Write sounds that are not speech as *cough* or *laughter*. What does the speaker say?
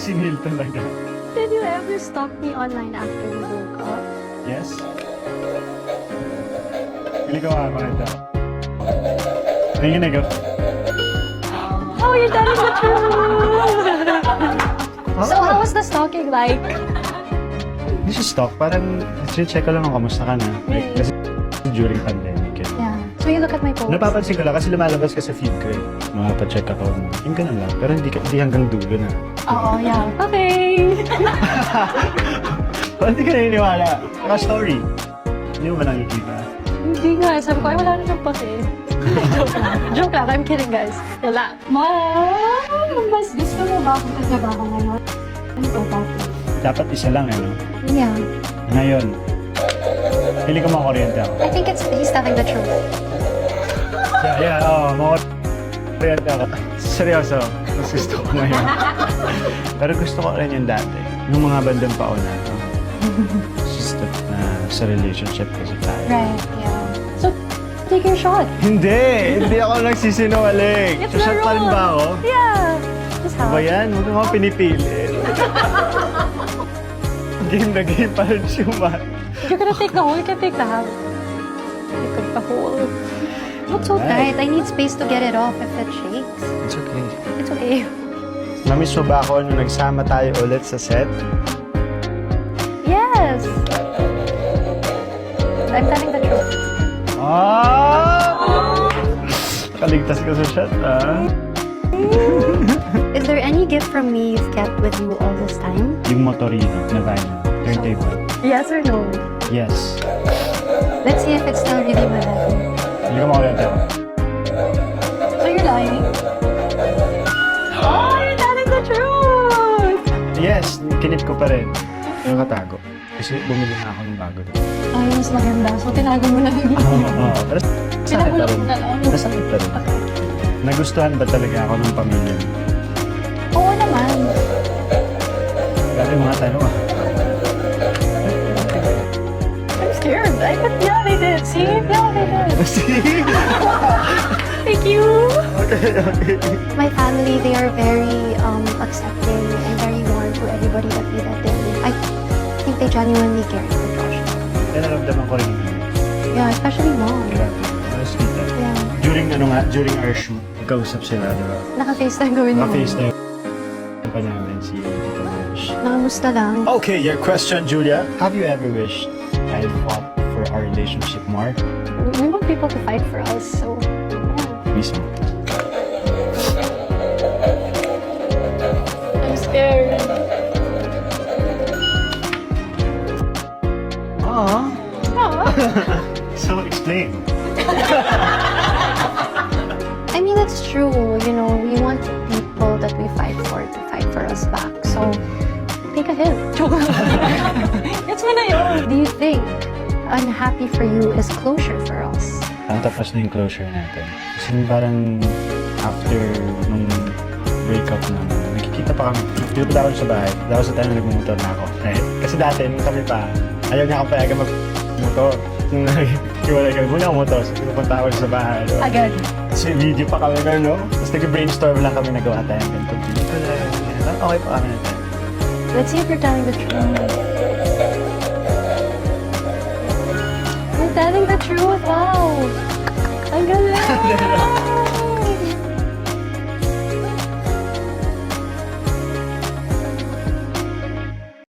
Sinil talaga. Did you ever stalk me online after we broke up? Yes? Pili ko nga makita. Nanginig ako. Oh, you're telling the truth! so, how was the stalking like? Hindi siya stalk. Parang check ko lang kung kamusta ka na. Like, kasi during pandemic eh. Yeah. So, you look at my post. Napapansin ko lang kasi lumalabas ka sa feed ko eh. Makapacheck ako. Yung na lang. Pero hindi, hindi hanggang dulo na. Oo, yeah. Okay. *laughs* Ba't hindi ka naniniwala? Naka story. Hindi mo ba nakikita? Hindi nga. Sabi ko, ay, wala na siyang pake. Joke lang. *laughs* Joke lang. I'm kidding, guys. Wala. Mom! Mas gusto mo ba akong kasabahan ngayon? Ano ba? Dapat isa lang eh, no? Yeah. Ngayon. Pili ko mga kuryente ako. I think it's he's telling the truth. Yeah, yeah, oo. mga kuryente ako. Seryoso. Mas gusto ko ngayon. Pero gusto ko rin yung dati. Yung mga bandang pauna. No? *laughs* Just na sa relationship kasi tayo. Right. Yeah. So, take your shot. Hindi! Hindi ako nagsisinungaling. It's the Shot pa rin ba ako? Yeah. Just how? Ba yan? Huwag mo akong pinipili. *laughs* game na game pa rin siya man. You're gonna take the whole, you can take the half. You take the whole. Looks so Right. tight. I need space to get it off if it shakes. It's okay. It's okay. Namiss mo ba ako nung nagsama tayo ulit sa set? Yes! I'm telling the truth. Ah! Kaligtas ka sa shot, ah. *laughs* Is there any gift from me you've kept with you all this time? Yung motorino na vinyl. Turntable. Yes or no? Yes. Let's see if it's still really my level. Yes, kinip ko pa rin. Nakatago. Kasi bumili na ako ng bago. Ay, mas maganda. So tinago mo na lang. Oo, oo. Pero sakit pa rin. Nasakit pa rin. Nagustuhan ba talaga ako ng pamilya mo? Oo naman. Grabe mga tanong ah. I'm scared. I but yeah, they did. See? Yeah, they did. See? Thank you. okay, okay. My family, they are very um, accepting and very to everybody that we let in. I think they genuinely care for Josh. Kaya naramdaman ko rin yun. Yeah, especially mom. Grabe. Mas kita. Yeah. During ano nga, during our shoot, kausap sila, di ba? Naka-FaceTime gawin mo. Naka-face na yung pa namin si Tita Marge. Nakamusta lang. Okay, your question, Julia. Have you ever wished I fought for our relationship more? We want people to fight for us, so yeah. Mismo. *laughs* So, explain. *laughs* I mean, it's true. You know, we want people that we fight for to fight for us back. So, take a hit. Joke lang. Gets mo na yun. Do you think unhappy for you is closure for us? Ang tapos na yung closure natin. Kasi parang after nung breakup na, nakikita pa kami. Pinupunta ako sa bahay. Tapos sa time nagmumotor na ako. Eh, kasi dati, nung kami pa, ayaw niya akong payagan mag-motor. Nung nag-iwalay kami, muna ako motor. So, pinupunta ako sa bahay. No? Agad. Kasi video pa kami gano'n, no? Tapos nag-brainstorm lang kami nagawa tayo. Ganito, ganito, ganito. Okay pa kami na tayo. Let's see if you're telling the truth. You're telling the truth. Wow. Ang galing. *laughs*